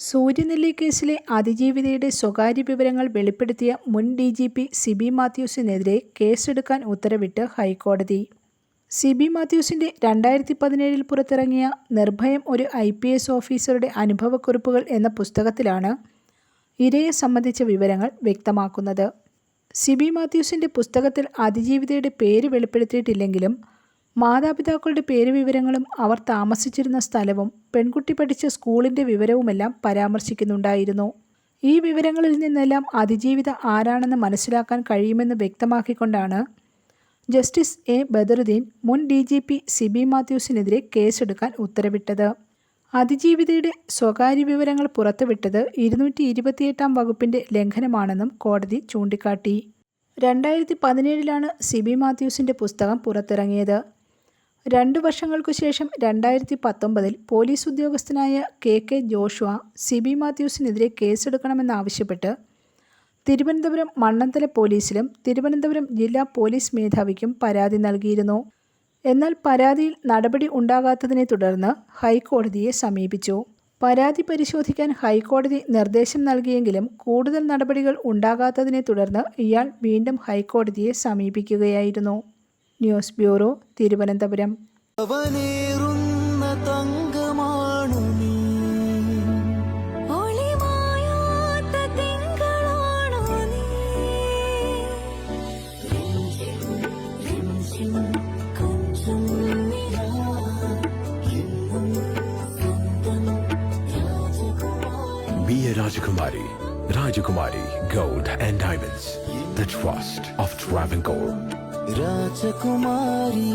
സൂര്യനെല്ലി കേസിലെ അതിജീവിതയുടെ സ്വകാര്യ വിവരങ്ങൾ വെളിപ്പെടുത്തിയ മുൻ ഡി ജി പി സിബി മാത്യൂസിനെതിരെ കേസെടുക്കാൻ ഉത്തരവിട്ട് ഹൈക്കോടതി. സിബി മാത്യൂസിന്റെ രണ്ടായിരത്തി പതിനേഴിൽ പുറത്തിറങ്ങിയ നിർഭയം ഒരു ഐ പി എസ് ഓഫീസറുടെ അനുഭവക്കുറിപ്പുകൾ എന്ന പുസ്തകത്തിലാണ് ഇരയെ സംബന്ധിച്ച വിവരങ്ങൾ വ്യക്തമാക്കുന്നത്. സിബി മാത്യൂസിന്റെ പുസ്തകത്തിൽ അതിജീവിതയുടെ പേര് വെളിപ്പെടുത്തിയിട്ടില്ലെങ്കിലും മാതാപിതാക്കളുടെ പേര് വിവരങ്ങളും അവർ താമസിച്ചിരുന്ന സ്ഥലവും പെൺകുട്ടി പഠിച്ച സ്കൂളിന്റെ വിവരവുമെല്ലാം പരാമർശിക്കുന്നുണ്ടായിരുന്നു. ഈ വിവരങ്ങളിൽ നിന്നെല്ലാം അതിജീവിത ആരാണെന്ന് മനസ്സിലാക്കാൻ കഴിയുമെന്ന് വ്യക്തമാക്കിക്കൊണ്ടാണ് ജസ്റ്റിസ് എ. ബദറുദ്ദീൻ മുൻ ഡി ജി പി സിബി മാത്യൂസിനെതിരെ കേസെടുക്കാൻ ഉത്തരവിട്ടത്. അതിജീവിതയുടെ സ്വകാര്യ വിവരങ്ങൾ പുറത്തുവിട്ടത് ഇരുന്നൂറ്റി ഇരുപത്തിയെട്ടാം വകുപ്പിന്റെ ലംഘനമാണെന്നും കോടതി ചൂണ്ടിക്കാട്ടി. രണ്ടായിരത്തി പതിനേഴിലാണ് സിബി മാത്യൂസിന്റെ പുസ്തകം പുറത്തിറങ്ങിയത്. രണ്ടു വർഷങ്ങൾക്കു ശേഷം രണ്ടായിരത്തി പത്തൊമ്പതിൽ പോലീസ് ഉദ്യോഗസ്ഥനായ K K Joshua C B മാത്യൂസിനെതിരെ കേസെടുക്കണമെന്നാവശ്യപ്പെട്ട് തിരുവനന്തപുരം മണ്ണന്തല പോലീസിലും തിരുവനന്തപുരം ജില്ലാ പോലീസ് മേധാവിക്കും പരാതി നൽകിയിരുന്നു. എന്നാൽ പരാതിയിൽ നടപടി ഉണ്ടാകാത്തതിനെ തുടർന്ന് ഹൈക്കോടതിയെ സമീപിച്ചു. പരാതി പരിശോധിക്കാൻ ഹൈക്കോടതി നിർദ്ദേശം നൽകിയെങ്കിലും കൂടുതൽ നടപടികൾ ഉണ്ടാകാത്തതിനെ തുടർന്ന് ഇയാൾ വീണ്ടും ഹൈക്കോടതിയെ സമീപിക്കുകയായിരുന്നു. ന്യൂസ് ബ്യൂറോ തിരുവനന്തപുരം തങ്കമാണു Rajakumari. Rajakumari Gold and Diamonds. The trust of Travancore. Rajkumari